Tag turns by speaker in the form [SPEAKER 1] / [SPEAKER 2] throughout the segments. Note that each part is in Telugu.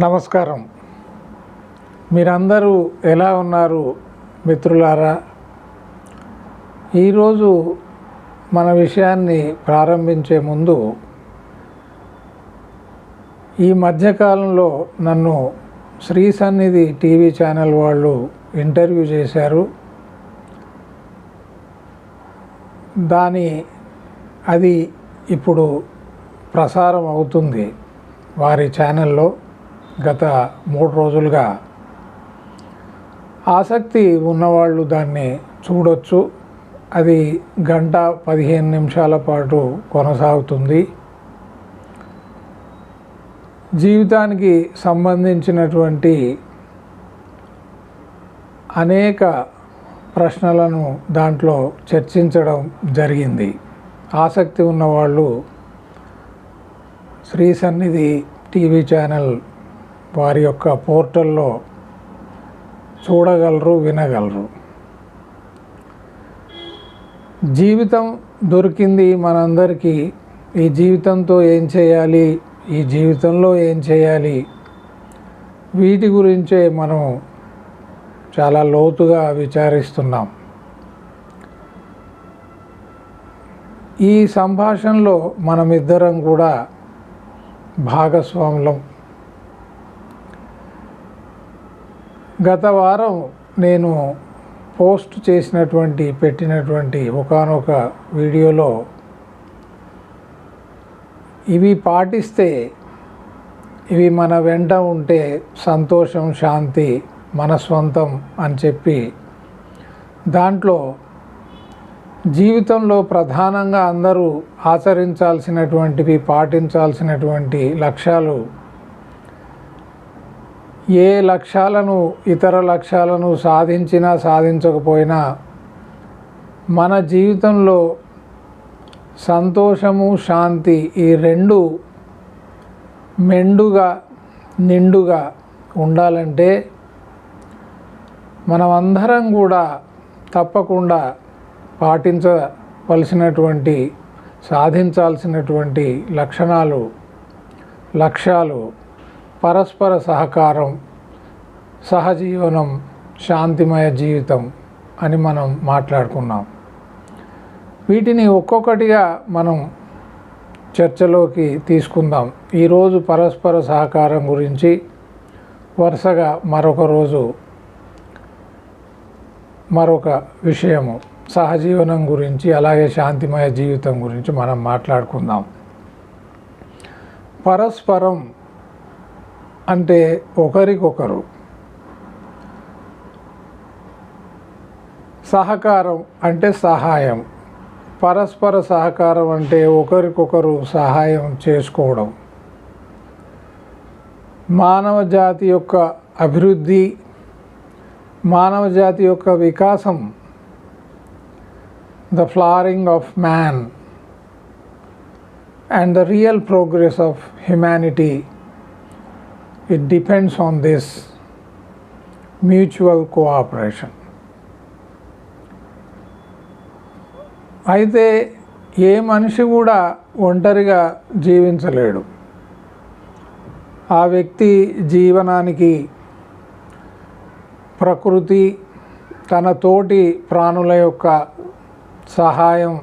[SPEAKER 1] నమస్కారం. మీరందరూ ఎలా ఉన్నారు మిత్రులారా? ఈరోజు మన విషయాన్ని ప్రారంభించే ముందు ఈ మధ్యకాలంలో నన్ను శ్రీ సన్నిధి టీవీ ఛానల్ వాళ్ళు ఇంటర్వ్యూ చేశారు. దాని అది ఇప్పుడు ప్రసారం అవుతుంది వారి ఛానల్లో. గత మూడు రోజులుగా ఆసక్తి ఉన్నవాళ్ళు దాన్ని చూడొచ్చు. అది గంట పదిహేను నిమిషాల పాటు కొనసాగుతుంది. జీవితానికి సంబంధించినటువంటి అనేక ప్రశ్నలను దాంట్లో చర్చించడం జరిగింది. ఆసక్తి ఉన్నవాళ్ళు శ్రీ సన్నిధి టీవీ ఛానల్ వారి యొక్క పోర్టల్లో చూడగలరు వినగలరు. జీవితం దొరికింది మనందరికీ. ఈ జీవితంతో ఏం చేయాలి? ఈ జీవితంలో ఏం చేయాలి? వీటి గురించే మనం చాలా లోతుగా విచారిస్తున్నాం. ఈ సంభాషణలో మనమిద్దరం కూడా భాగస్వాములం. గత వారం నేను పోస్ట్ చేసినటువంటి పెట్టినటువంటి ఒకానొక వీడియోలో ఇవి పాటిస్తే ఇవి మన వెంట ఉంటే సంతోషం శాంతి మన స్వంతం అని చెప్పి దాంట్లో జీవితంలో ప్రధానంగా అందరూ ఆచరించాల్సినటువంటివి పాటించాల్సినటువంటి లక్ష్యాలు ఏ లక్ష్యాలను ఇతర లక్ష్యాలను సాధించినా సాధించకపోయినా మన జీవితంలో సంతోషము శాంతి ఈ రెండు మెండుగా నిండుగా ఉండాలంటే మనమందరం కూడా తప్పకుండా పాటించవలసినటువంటి సాధించాల్సినటువంటి లక్షణాలు లక్ష్యాలు పరస్పర సహకారం సహజీవనం శాంతిమయ జీవితం అని మనం మాట్లాడుకున్నాం. వీటిని ఒక్కొక్కటిగా మనం చర్చలోకి తీసుకుందాం. ఈరోజు పరస్పర సహకారం గురించి వరుసగా మరొక రోజు మరొక విషయము సహజీవనం గురించి అలాగే శాంతిమయ జీవితం గురించి మనం మాట్లాడుకుందాం. పరస్పరం అంటే ఒకరికొకరు. సహకారం అంటే సహాయం. పరస్పర సహకారం అంటే ఒకరికొకరు సహాయం చేసుకోవడం. మానవ జాతి యొక్క అభివృద్ధి మానవ జాతి యొక్క వికాసం. The flowering of man and the real progress of humanity it depends on this mutual cooperation అయితే ఏ మనిషి కూడా ఒంటరిగా జీవించలేడు. ఆ వ్యక్తి జీవనానికి ప్రకృతి తన తోటి ప్రాణుల యొక్క సహాయం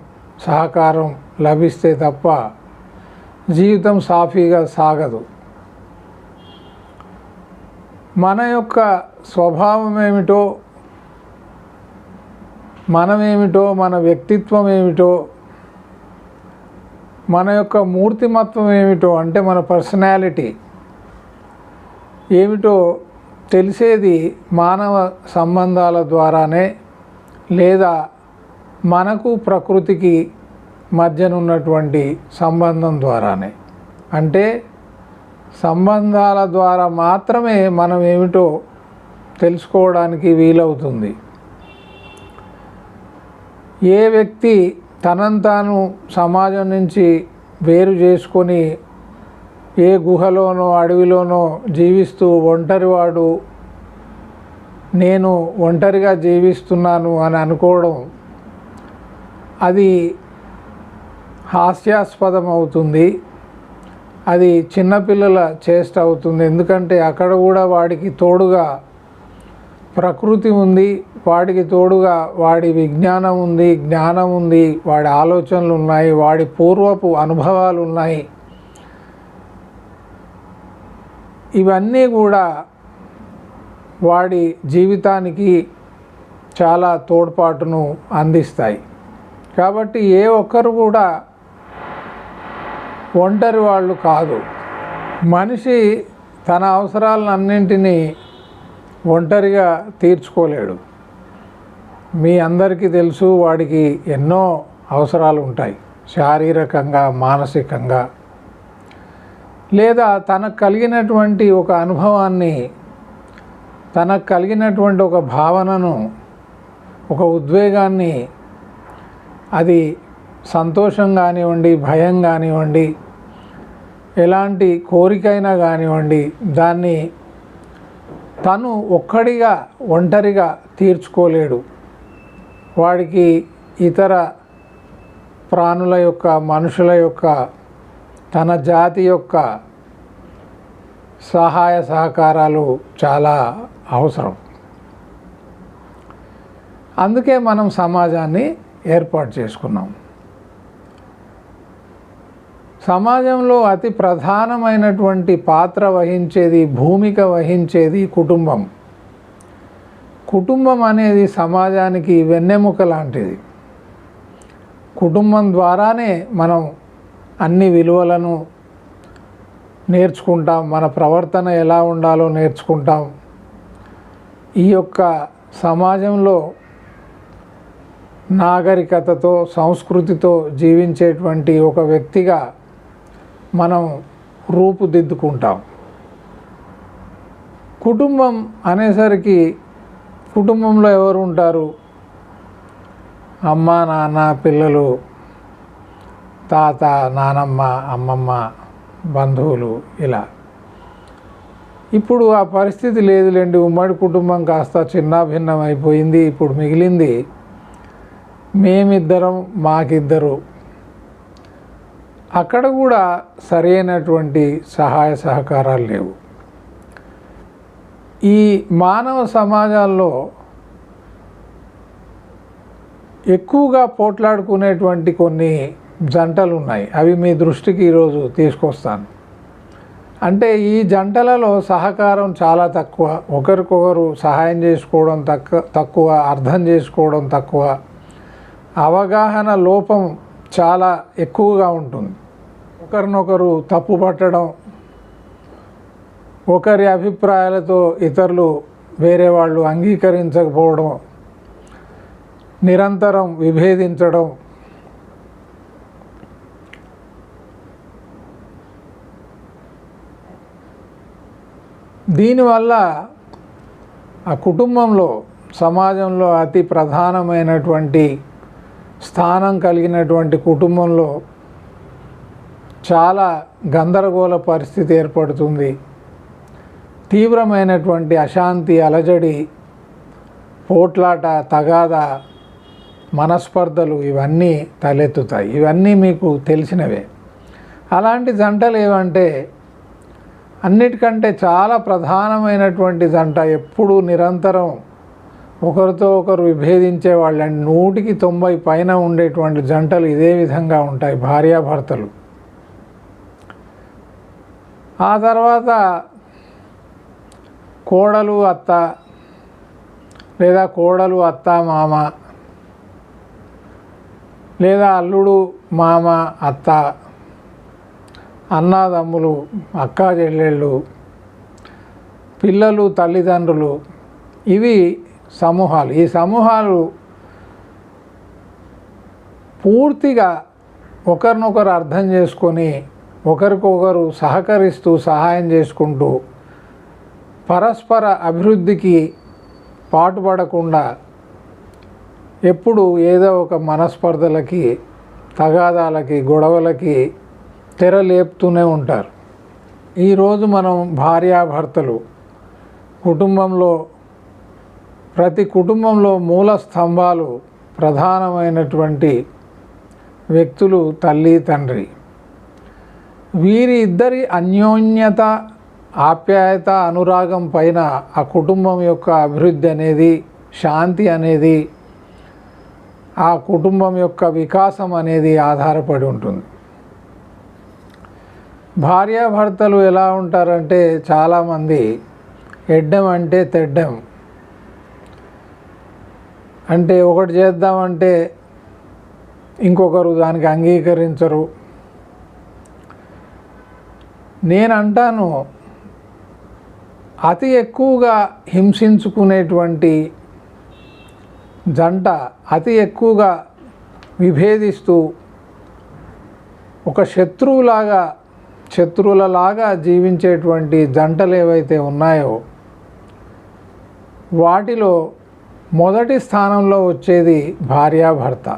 [SPEAKER 1] సహకారం లభిస్తే తప్ప జీవితం సాఫీగా సాగదు. మన యొక్క స్వభావం ఏమిటో మనమేమిటో మన వ్యక్తిత్వం ఏమిటో మన యొక్క మూర్తిమత్వం ఏమిటో అంటే మన పర్సనాలిటీ ఏమిటో తెలిసేది మానవ సంబంధాల ద్వారానే లేదా మనకు ప్రకృతికి మధ్యనున్నటువంటి సంబంధం ద్వారానే. అంటే సంబంధాల ద్వారా మాత్రమే మనం ఏమిటో తెలుసుకోవడానికి వీలవుతుంది. ఏ వ్యక్తి తనను తాను సమాజం నుంచి వేరు చేసుకొని ఏ గుహలోనో అడవిలోనో జీవిస్తూ ఒంటరివాడు నేను ఒంటరిగా జీవిస్తున్నాను అని అనుకోవడం అది హాస్యాస్పదం అవుతుంది అది చిన్నపిల్లల చేష్ట అవుతుంది. ఎందుకంటే అక్కడ కూడా వాడికి తోడుగా ప్రకృతి ఉంది వాడికి తోడుగా వాడి విజ్ఞానం ఉంది జ్ఞానం ఉంది వాడి ఆలోచనలు ఉన్నాయి వాడి పూర్వపు అనుభవాలు ఉన్నాయి. ఇవన్నీ కూడా వాడి జీవితానికి చాలా తోడ్పాటును అందిస్తాయి. కాబట్టి ఏ ఒక్కరు కూడా ఒంటరి వాళ్ళు కాదు. మనిషి తన అవసరాలన్నింటినీ ఒంటరిగా తీర్చుకోలేడు. మీ అందరికీ తెలుసు వాడికి ఎన్నో అవసరాలు ఉంటాయి శారీరకంగా మానసికంగా. లేదా తనకు కలిగినటువంటి ఒక అనుభవాన్ని తనకు కలిగినటువంటి ఒక భావనను ఒక ఉద్వేగాన్ని అది సంతోషం కానివ్వండి భయం కానివ్వండి ఎలాంటి కోరికైనా కానివ్వండి దాన్ని తను ఒక్కడిగా ఒంటరిగా తీర్చుకోలేడు. వాడికి ఇతర ప్రాణుల యొక్క మనుషుల యొక్క తన జాతి యొక్క సహాయ సహకారాలు చాలా అవసరం. అందుకే మనం సమాజాన్ని ఏర్పాటు చేసుకున్నాం. సమాజంలో అతి ప్రధానమైనటువంటి పాత్ర వహించేది భూమిక వహించేది కుటుంబం. కుటుంబం అనేది సమాజానికి వెన్నెముక లాంటిది. కుటుంబం ద్వారానే మనం అన్ని విలువలను నేర్చుకుంటాం మన ప్రవర్తన ఎలా ఉండాలో నేర్చుకుంటాం. ఈ యొక్క సమాజంలో నాగరికతతో సంస్కృతితో జీవించేటువంటి ఒక వ్యక్తిగా మనం రూపుదిద్దుకుంటాం. కుటుంబం అనేసరికి కుటుంబంలో ఎవరు ఉంటారు అమ్మ నాన్న పిల్లలు తాత నానమ్మ అమ్మమ్మ బంధువులు ఇలా. ఇప్పుడు ఆ పరిస్థితి లేదులేండి. ఉమ్మడి కుటుంబం కాస్త చిన్నాభిన్నం అయిపోయింది ఇప్పుడు మిగిలింది మేమిద్దరం మాకిద్దరు అక్కడ కూడా సరైనటువంటి సహాయ సహకారాలు లేవు. ఈ మానవ సమాజాల్లో ఎక్కువగా పోట్లాడుకునేటువంటి కొన్ని జంటలు ఉన్నాయి అవి మీ దృష్టికి ఈరోజు తీసుకొస్తాను. అంటే ఈ జంటలలో సహకారం చాలా తక్కువ. ఒకరికొకరు సహాయం చేసుకోవడం తక్కువ తక్కువ అర్థం చేసుకోవడం తక్కువ. అవగాహన లోపం చాలా ఎక్కువగా ఉంటుంది. ఒకరినొకరు తప్పు పట్టడం ఒకరి అభిప్రాయాలతో ఇతరులు వేరే వాళ్ళు అంగీకరించకపోవడం నిరంతరం విభేదించడం దీనివల్ల ఆ కుటుంబంలో సమాజంలో అతి ప్రధానమైనటువంటి స్థానం కలిగినటువంటి కుటుంబంలో చాలా గందరగోళ పరిస్థితి ఏర్పడుతుంది. తీవ్రమైనటువంటి అశాంతి అలజడి పోట్లాట తగాద మనస్పర్ధలు ఇవన్నీ తలెత్తుతాయి. ఇవన్నీ మీకు తెలిసినవే. అలాంటి జంటలు ఏవంటే అన్నిటికంటే చాలా ప్రధానమైనటువంటి జంట ఎప్పుడూ నిరంతరం ఒకరితో ఒకరు విభేదించే వాళ్ళని నూటికి తొంభై పైన ఉండేటువంటి జంటలు ఇదే విధంగా ఉంటాయి భార్యాభర్తలు. ఆ తర్వాత కోడలు అత్త లేదా కోడలు అత్త మామ లేదా అల్లుడు మామ అత్త అన్నాదమ్ములు అక్కా చెల్లెళ్ళు పిల్లలు తల్లిదండ్రులు ఇవి సమూహాలు. ఈ సమూహాలు పూర్తిగా ఒకరినొకరు అర్థం చేసుకొని ఒకరికొకరు సహకరిస్తూ సహాయం చేసుకుంటూ పరస్పర అభివృద్ధికి పాటుపడకుండా ఎప్పుడు ఏదో ఒక మనస్పర్ధలకి తగాదాలకి గొడవలకి తెర లేపుతూనే ఉంటారు ఈరోజు మనం భార్యాభర్తలు కుటుంబంలో ప్రతి కుటుంబంలో మూల స్తంభాలు ప్రధానమైనటువంటి వ్యక్తులు తల్లి తండ్రి. వీరి ఇద్దరి అన్యోన్యత ఆప్యాయత అనురాగం పైన ఆ కుటుంబం యొక్క అభివృద్ధి అనేది శాంతి అనేది ఆ కుటుంబం యొక్క వికాసం అనేది ఆధారపడి ఉంటుంది. భార్యాభర్తలు ఎలా ఉంటారంటే చాలామంది ఎడ్డం అంటే తెడ్డం. అంటే ఒకటి చేద్దామంటే ఇంకొకరు దానికి అంగీకరించరు. నేను అంటాను అతి ఎక్కువగా హింసించుకునేటువంటి జంట అతి ఎక్కువగా విభేదిస్తూ ఒక శత్రువులాగా శత్రువులలాగా జీవించేటువంటి జంటలు ఏవైతే ఉన్నాయో వాటిలో మొదటి స్థానంలో వచ్చేది భార్యాభర్త.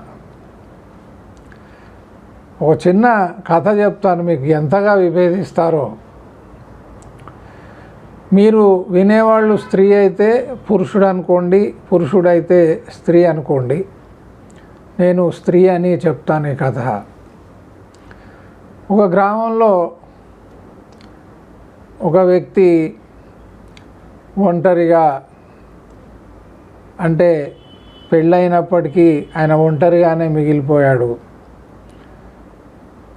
[SPEAKER 1] ఒక చిన్న కథ చెప్తాను మీకు ఎంతగా విభేదిస్తారో. మీరు వినేవాళ్ళు స్త్రీ అయితే పురుషుడు అనుకోండి పురుషుడైతే స్త్రీ అనుకోండి. నేను స్త్రీ అని చెప్తాను ఈ కథ. ఒక గ్రామంలో ఒక వ్యక్తి ఒంటరిగా అంటే పెళ్ళైనప్పటికీ ఆయన ఒంటరిగానే మిగిలిపోయాడు.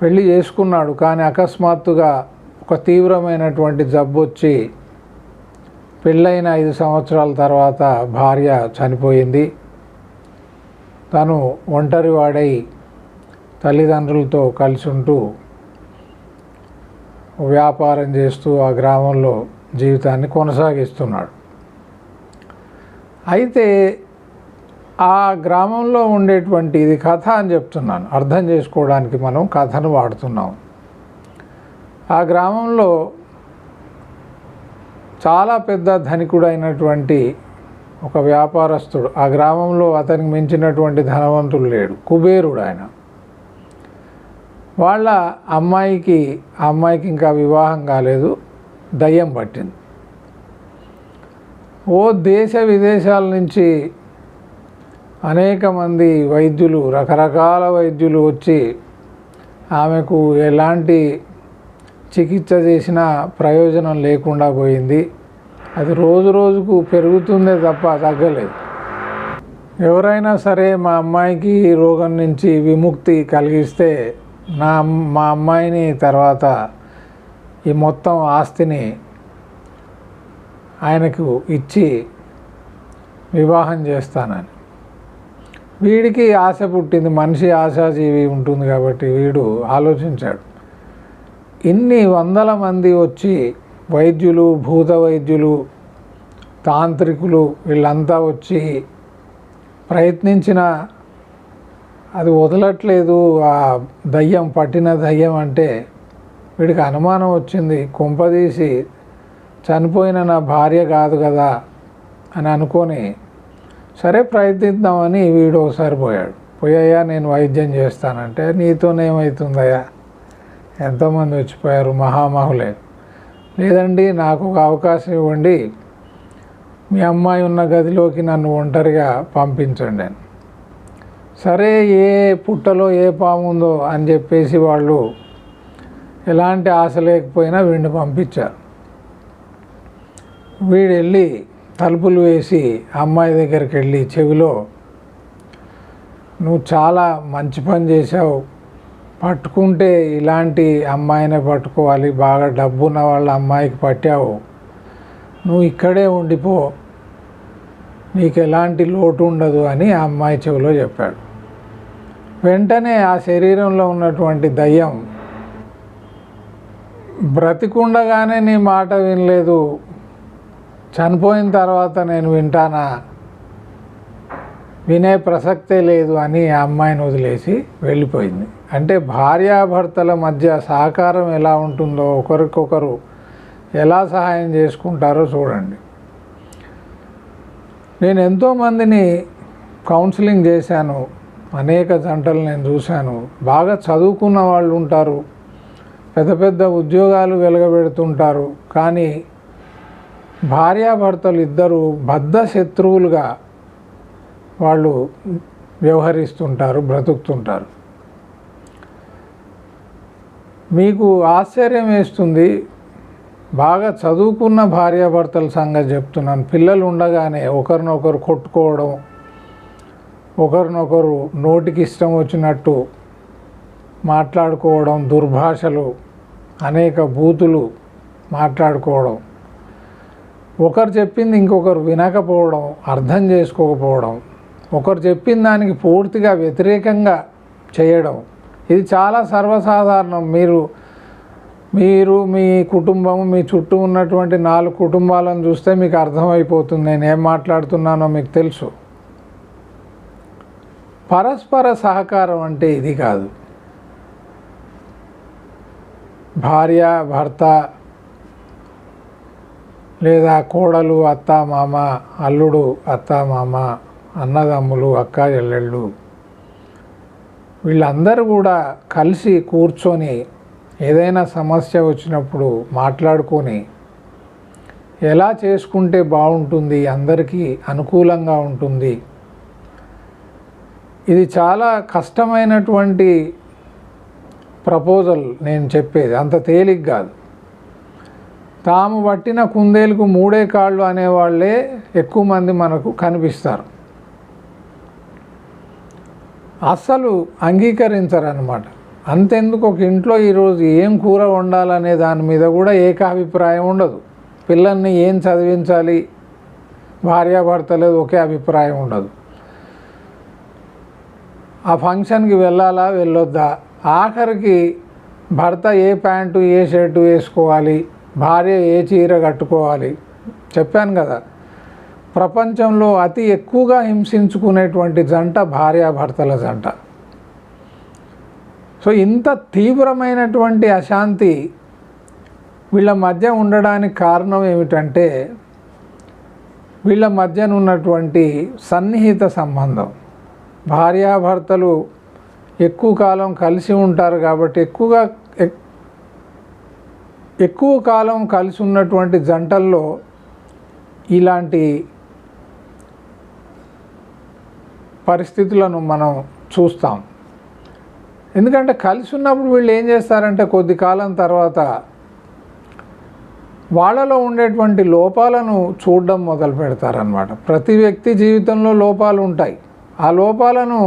[SPEAKER 1] పెళ్ళి చేసుకున్నాడు కానీ అకస్మాత్తుగా ఒక తీవ్రమైనటువంటి జబ్బు వచ్చి పెళ్ళైన ఐదు సంవత్సరాల తర్వాత భార్య చనిపోయింది. తను ఒంటరి వాడై తల్లిదండ్రులతో కలిసి ఉంటూ వ్యాపారం చేస్తూ ఆ గ్రామంలో జీవితాన్ని కొనసాగిస్తున్నాడు. అయితే ఆ గ్రామంలో ఉండేటువంటి ఇది కథ అని చెప్తున్నాను. అర్థం చేసుకోవడానికి మనం కథను వాడుతున్నాం. ఆ గ్రామంలో చాలా పెద్ద ధనికుడైనటువంటి ఒక వ్యాపారస్తుడు ఆ గ్రామంలో అతనికి మించినటువంటి ధనవంతుడు లేడు. కుబేరుడు ఆయన వాళ్ళ అమ్మాయికి ఆ అమ్మాయికి ఇంకా వివాహం కాలేదు. దయ్యం పట్టింది. ఓ దేశ విదేశాల నుంచి అనేక మంది వైద్యులు రకరకాల వైద్యులు వచ్చి ఆమెకు ఎలాంటి చికిత్స చేసినా ప్రయోజనం లేకుండా పోయింది. అది రోజు రోజుకు పెరుగుతుందే తప్ప తగ్గలేదు. ఎవరైనా సరే మా అమ్మాయికి ఈ రోగం నుంచి విముక్తి కలిగిస్తే నా మా అమ్మాయిని తర్వాత ఈ మొత్తం ఆస్తిని ఆయనకు ఇచ్చి వివాహం చేస్తానని. వీడికి ఆశ పుట్టింది మనిషి ఆశాజీవి ఉంటుంది కాబట్టి వీడు ఆలోచించాడు. ఇన్ని వందల మంది వచ్చి వైద్యులు భూత వైద్యులు తాంత్రికులు వీళ్ళంతా వచ్చి ప్రయత్నించిన అది వదలట్లేదు ఆ దయ్యం పట్టిన దయ్యం అంటే వీడికి అనుమానం వచ్చింది కుంపదీసి చనిపోయిన నా భార్య కాదు కదా అని అనుకొని సరే ప్రయత్నిద్దామని వీడు ఒకసారి పోయాడు. పోయాయా నేను వైద్యం చేస్తానంటే నీతోనేమవుతుందయ్యా ఎంతోమంది వచ్చిపోయారు మహామహులే. లేదండి నాకు ఒక అవకాశం ఇవ్వండి. మీ అమ్మాయి ఉన్న గదిలోకి నన్ను ఒంటరిగా పంపించండి అని. సరే ఏ పుట్టలో ఏ పాము ఉందో అని చెప్పేసి వాళ్ళు ఎలాంటి ఆశ లేకపోయినా వీడిని పంపించారు. వీడు వెళ్ళి తలుపులు వేసి అమ్మాయి దగ్గరికి వెళ్ళి చెవిలో నువ్వు చాలా మంచి పని చేసావు పట్టుకుంటే ఇలాంటి అమ్మాయినే పట్టుకోవాలి. బాగా డబ్బున్న వాళ్ళ అమ్మాయికి పట్టావు. నువ్వు ఇక్కడే ఉండిపో. నీకు ఎలాంటి లోటు ఉండదు అని ఆ అమ్మాయి చెవిలో చెప్పాడు. వెంటనే ఆ శరీరంలో ఉన్నటువంటి దయ్యం బ్రతికుండగానే నీ మాట వినలేదు. చనిపోయిన తర్వాత నేను వింటానా? వినే ప్రసక్తే లేదు అని ఆ అమ్మాయిని వదిలేసి వెళ్ళిపోయింది. అంటే భార్యాభర్తల మధ్య సహకారం ఎలా ఉంటుందో ఒకరికొకరు ఎలా సహాయం చేసుకుంటారో చూడండి. నేను ఎంతోమందిని కౌన్సిలింగ్ చేశాను. అనేక జంటలు నేను చూశాను. బాగా చదువుకున్న వాళ్ళు ఉంటారు. పెద్ద పెద్ద ఉద్యోగాలు వెలగబెడుతుంటారు. కానీ భార్యాభర్తలు ఇద్దరు బద్ధ శత్రువులుగా వాళ్ళు వ్యవహరిస్తుంటారు బ్రతుకుతుంటారు. మీకు ఆశ్చర్యం వేస్తుంది బాగా చదువుకున్న భార్యాభర్తల సంగతి చెప్తున్నాను. పిల్లలు ఉండగానే ఒకరినొకరు కొట్టుకోవడం ఒకరినొకరు నోటికి ఇష్టం వచ్చినట్టు మాట్లాడుకోవడం దుర్భాషలు అనేక బూతులు మాట్లాడుకోవడం. ఒకరు చెప్పింది ఇంకొకరు వినకపోవడం అర్థం చేసుకోకపోవడం ఒకరు చెప్పిన దానికి పూర్తిగా వ్యతిరేకంగా చేయడం ఇది చాలా సర్వసాధారణం. మీరు మీరు మీ కుటుంబం మీ చుట్టూ ఉన్నటువంటి నాలుగు కుటుంబాలను చూస్తే మీకు అర్థమైపోతుంది. నేను ఏం మాట్లాడుతున్నానో మీకు తెలుసు. పరస్పర సహకారం అంటే ఇది కాదు. భార్య భర్త లేదా కోడలు అత్త మామ అల్లుడు అత్త మామ అన్నదమ్ములు అక్క చెల్లెళ్ళు వీళ్ళందరూ కూడా కలిసి కూర్చొని ఏదైనా సమస్య వచ్చినప్పుడు మాట్లాడుకొని ఎలా చేసుకుంటే బాగుంటుంది అందరికీ అనుకూలంగా ఉంటుంది. ఇది చాలా కష్టమైనటువంటి ప్రపోజల్ నేను చెప్పేది అంత తేలిక కాదు. తాము పట్టిన కుందేలకు మూడే కాళ్ళు అనేవాళ్ళే ఎక్కువ మంది మనకు కనిపిస్తారు. అస్సలు అంగీకరించరనమాట అంతెందుకు ఒక ఇంట్లో ఈరోజు ఏం కూర వండాలనే దాని మీద కూడా ఏకాభిప్రాయం ఉండదు. పిల్లల్ని ఏం చదివించాలి? భార్యాభర్తలేదు ఒకే అభిప్రాయం ఉండదు. ఆ ఫంక్షన్కి వెళ్ళాలా? వెళ్ళొద్దా? ఆఖరికి భర్త ఏ ప్యాంటు ఏ షర్టు వేసుకోవాలి? భార్య ఏ చీర కట్టుకోవాలి? చెప్పాను కదా. ప్రపంచంలో అతి ఎక్కువగా హింసించుకునేటువంటి జంట భార్యాభర్తల జంట. సో ఇంత తీవ్రమైనటువంటి అశాంతి వీళ్ళ మధ్య ఉండడానికి కారణం ఏమిటంటే వీళ్ళ మధ్యన ఉన్నటువంటి సన్నిహిత సంబంధం. భార్యాభర్తలు ఎక్కువ కాలం కలిసి ఉంటారు కాబట్టి ఎక్కువగా ఎక్కువ కాలం కలిసి ఉన్నటువంటి జంటల్లో ఇలాంటి పరిస్థితులను మనం చూస్తాం. ఎందుకంటే కలిసి ఉన్నప్పుడు వీళ్ళు ఏం చేస్తారంటే కొద్ది కాలం తర్వాత వాళ్ళలో ఉండేటువంటి లోపాలను చూడడం మొదలు పెడతారనమాట ప్రతి వ్యక్తి జీవితంలో లోపాలు ఉంటాయి. ఆ లోపాలను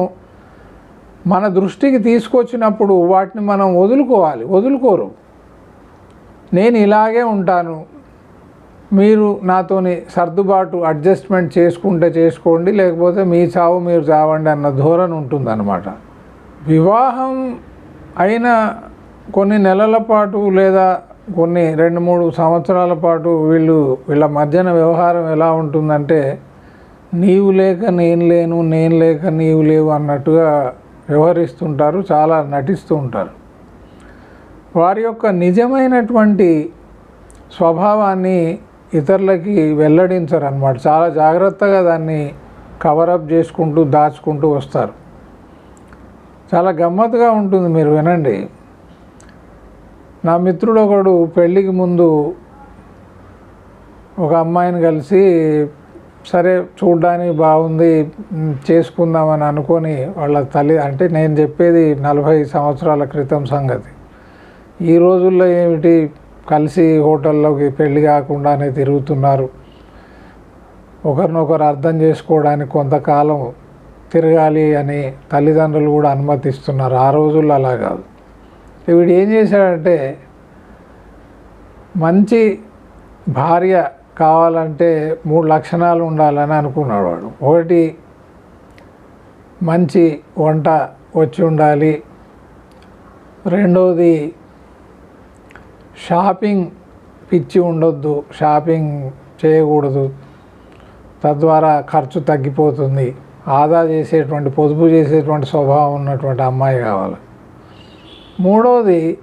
[SPEAKER 1] మన దృష్టికి తీసుకొచ్చినప్పుడు వాటిని మనం వదులుకోవాలి వదులుకోరు. నేను ఇలాగే ఉంటాను. మీరు నాతోని సర్దుబాటు అడ్జస్ట్మెంట్ చేసుకుంటే చేసుకోండి లేకపోతే మీ చావు మీరు చావండి అన్న ధోరణి ఉంటుందన్నమాట. వివాహం అయిన కొన్ని నెలల పాటు లేదా కొన్ని రెండు మూడు సంవత్సరాల పాటు వీళ్ళు వీళ్ళ మధ్యన వ్యవహారం ఎలా ఉంటుందంటే నీవు లేక నేను లేను నేను లేక నీవు లేవు అన్నట్టుగా వ్యవహరిస్తుంటారు చాలా నటిస్తూ ఉంటారు. వారి యొక్క నిజమైనటువంటి స్వభావాన్ని ఇతరులకి వెల్లడించరు అనమాట చాలా జాగ్రత్తగా దాన్ని కవరప్ చేసుకుంటూ దాచుకుంటూ వస్తారు. చాలా గమ్మత్తుగా ఉంటుంది మీరు వినండి. నా మిత్రుడు ఒకడు పెళ్ళికి ముందు ఒక అమ్మాయిని కలిసి సరే చూడ్డానికి బాగుంది చేసుకుందామని అనుకొని వాళ్ళ తల్లి అంటే నేను చెప్పేది నలభై సంవత్సరాల క్రితం సంగతి. ఈ రోజుల్లో ఏమిటి? కలిసి హోటల్లోకి పెళ్ళి కాకుండానే తిరుగుతున్నారు. ఒకరినొకరు అర్థం చేసుకోవడానికి కొంతకాలం తిరగాలి అని తల్లిదండ్రులు కూడా అనుమతిస్తున్నారు. ఆ రోజుల్లో అలా కాదు. వీడు ఏం చేశాడంటే మంచి భార్య కావాలంటే మూడు లక్షణాలు ఉండాలని అనుకున్నాడు వాడు. ఒకటి మంచి వంట వచ్చి ఉండాలి. రెండవది షాపింగ్ పిచ్చి ఉండొద్దు షాపింగ్ చేయకూడదు. తద్వారా ఖర్చు తగ్గిపోతుంది. ఆదా చేసేటువంటి పొదుపు చేసేటువంటి స్వభావం ఉన్నటువంటి అమ్మాయి కావాలి. మూడవది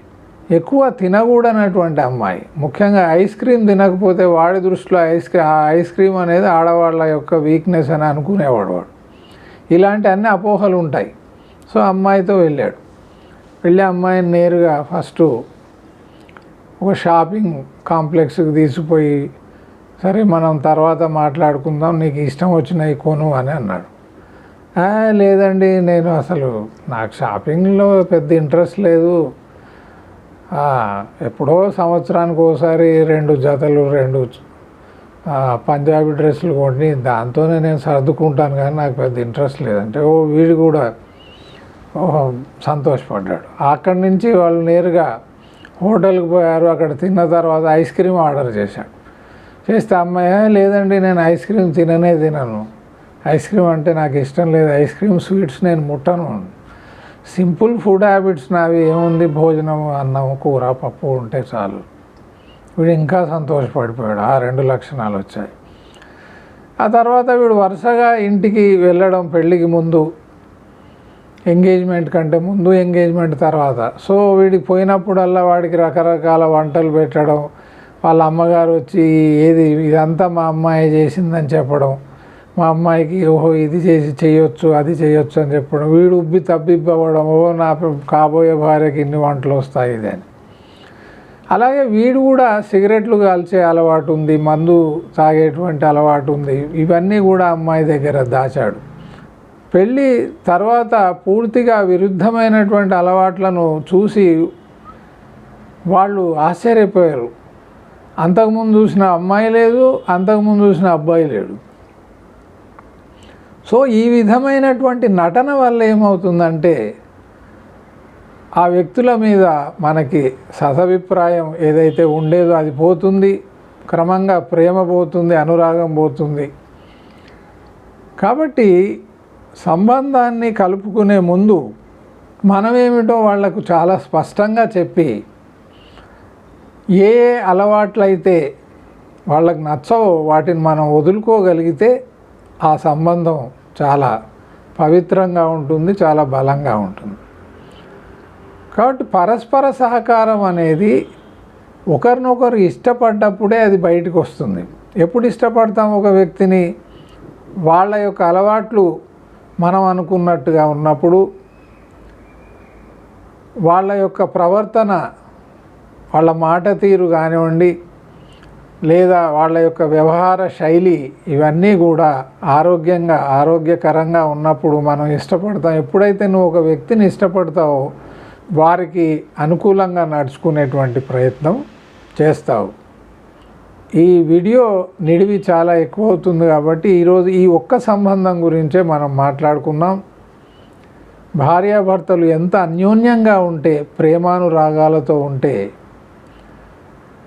[SPEAKER 1] ఎక్కువ తినకూడనటువంటి అమ్మాయి. ముఖ్యంగా ఐస్ క్రీమ్ తినకపోతే వాడి దృష్టిలో ఐస్ క్రీమ్ ఆ ఐస్ క్రీమ్ అనేది ఆడవాళ్ళ యొక్క వీక్నెస్ అని అనుకునేవాడు వాడు. ఇలాంటి అన్ని అపోహలు ఉంటాయి. సో అమ్మాయితో వెళ్ళాడు. వెళ్ళి అమ్మాయిని నేరుగా ఫస్ట్ ఒక షాపింగ్ కాంప్లెక్స్కి తీసుకుపోయి సరే మనం తర్వాత మాట్లాడుకుందాం నీకు ఇష్టం వచ్చినవి కొను అని అన్నాడు. లేదండి నేను అసలు నాకు షాపింగ్లో పెద్ద ఇంట్రెస్ట్ లేదు. ఎప్పుడో సంవత్సరానికి ఒకసారి రెండు జతలు రెండు పంజాబీ డ్రెస్సులు కొన్ని దాంతోనే నేను సర్దుకుంటాను కానీ నాకు పెద్ద ఇంట్రెస్ట్ లేదంటే ఓ వీడు కూడా సంతోషపడ్డాడు. అక్కడి నుంచి వాళ్ళు నేరుగా హోటల్కి పోయారు అక్కడ తిన్న తర్వాత ఐస్ క్రీమ్ ఆర్డర్ చేశాడు. చేస్తే అమ్మాయి లేదండి నేను ఐస్ క్రీమ్ తిననే తినను. ఐస్ క్రీమ్ అంటే నాకు ఇష్టం లేదు. ఐస్ క్రీమ్ స్వీట్స్ నేను ముట్టను. సింపుల్ ఫుడ్ హ్యాబిట్స్ నావి ఏముంది? భోజనం అన్నం కూర పప్పు ఉంటే చాలు. వీడు ఇంకా సంతోషపడిపోయాడు. ఆ రెండు లక్షణాలు వచ్చాయి. ఆ తర్వాత వీడు వరుసగా ఇంటికి వెళ్ళడం పెళ్ళికి ముందు ఎంగేజ్మెంట్ కంటే ముందు ఎంగేజ్మెంట్ తర్వాత. సో వీడికి పోయినప్పుడల్లా వాడికి రకరకాల వంటలు పెట్టడం వాళ్ళ అమ్మగారు వచ్చి ఏది ఇదంతా మా అమ్మాయి చేసిందని చెప్పడం మా అమ్మాయికి ఓహో ఇది చేసి చేయొచ్చు అది చేయొచ్చు అని చెప్పడం వీడు ఉబ్బి తబ్బిబ్బవడం ఓ నా కాబోయే భార్యకి ఇన్ని వంటలు వస్తాయి ఇది అని. అలాగే వీడు కూడా సిగరెట్లు కాల్చే అలవాటు ఉంది మందు తాగేటువంటి అలవాటు ఉంది ఇవన్నీ కూడా అమ్మాయి దగ్గర దాచాడు. పెళ్ళి తర్వాత పూర్తిగా విరుద్ధమైనటువంటి అలవాట్లను చూసి వాళ్ళు ఆశ్చర్యపోయారు. అంతకుముందు చూసిన అమ్మాయి లేదు అంతకుముందు చూసిన అబ్బాయి లేడు. సో ఈ విధమైనటువంటి నటన వల్ల ఏమవుతుందంటే ఆ వ్యక్తుల మీద మనకి సదభిప్రాయం ఏదైతే ఉండేదో అది పోతుంది క్రమంగా ప్రేమ పోతుంది అనురాగం పోతుంది. కాబట్టి సంబంధాన్ని కలుపుకునే ముందు మనమేమిటో వాళ్ళకు చాలా స్పష్టంగా చెప్పి ఏ ఏ అలవాట్లయితే వాళ్ళకు నచ్చవో వాటిని మనం వదులుకోగలిగితే ఆ సంబంధం చాలా పవిత్రంగా ఉంటుంది చాలా బలంగా ఉంటుంది. కాబట్టి పరస్పర సహకారం అనేది ఒకరినొకరు ఇష్టపడ్డప్పుడే అది బయటకు వస్తుంది. ఎప్పుడు ఇష్టపడతాం ఒక వ్యక్తిని? వాళ్ళ యొక్క అలవాట్లు మనం అనుకున్నట్టుగా ఉన్నప్పుడు వాళ్ళ యొక్క ప్రవర్తన వాళ్ళ మాట తీరు కానివ్వండి లేదా వాళ్ళ యొక్క వ్యవహార శైలి ఇవన్నీ కూడా ఆరోగ్యంగా ఆరోగ్యకరంగా ఉన్నప్పుడు మనం ఇష్టపడతాం. ఎప్పుడైతే నువ్వు ఒక వ్యక్తిని ఇష్టపడతావో వారికి అనుకూలంగా నడుచుకునేటువంటి ప్రయత్నం చేస్తావు. ఈ వీడియో నిడివి చాలా ఎక్కువ అవుతుంది కాబట్టి ఈరోజు ఈ ఒక్క సంబంధం గురించే మనం మాట్లాడుకున్నాం భార్యాభర్తలు ఎంత అన్యోన్యంగా ఉంటే ప్రేమానురాగాలతో ఉంటే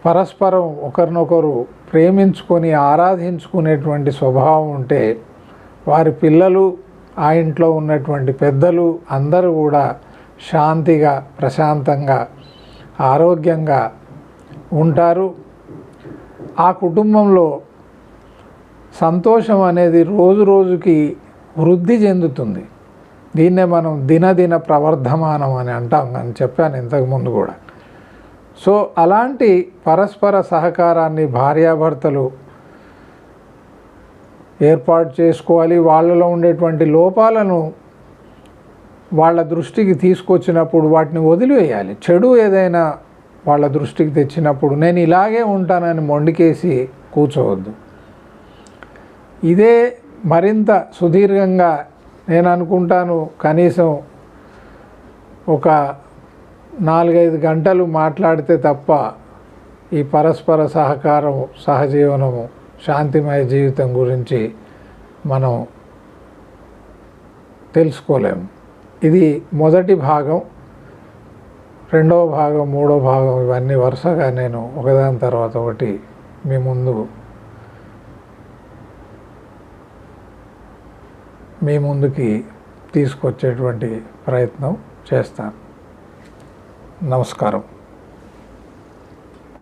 [SPEAKER 1] పరస్పరం ఒకరినొకరు ప్రేమించుకొని ఆరాధించుకునేటువంటి స్వభావం ఉంటే వారి పిల్లలు ఆ ఇంట్లో ఉన్నటువంటి పెద్దలు అందరూ కూడా శాంతిగా ప్రశాంతంగా ఆరోగ్యంగా ఉంటారు. ఆ కుటుంబంలో సంతోషం అనేది రోజు రోజుకి వృద్ధి చెందుతుంది. దీన్నే మనం దినదిన ప్రవర్ధమానం అని అంటాం అని చెప్పాను ఇంతకుముందు కూడా. సో అలాంటి పరస్పర సహకారాన్ని భార్యాభర్తలు ఏర్పాటు చేసుకోవాలి. వాళ్ళలో ఉండేటువంటి లోపాలను వాళ్ళ దృష్టికి తీసుకొచ్చినప్పుడు వాటిని వదిలివేయాలి. చెడు ఏదైనా వాళ్ళ దృష్టికి తెచ్చినప్పుడు నేను ఇలాగే ఉంటానని మొండికేసి కూర్చోవద్దు. ఇదే మరింత సుదీర్ఘంగా నేను అనుకుంటాను కనీసం ఒక నాలుగైదు గంటలు మాట్లాడితే తప్ప ఈ పరస్పర సహకారం సహజీవనము శాంతిమయ జీవితం గురించి మనం తెలుసుకోలేము. ఇది మొదటి భాగం. రెండవ భాగం మూడో భాగం ఇవన్నీ వరుసగా నేను ఒకదాని తర్వాత ఒకటి మీ ముందు మీ ముందుకి తీసుకొచ్చేటువంటి ప్రయత్నం చేస్తాను. నమస్కారం.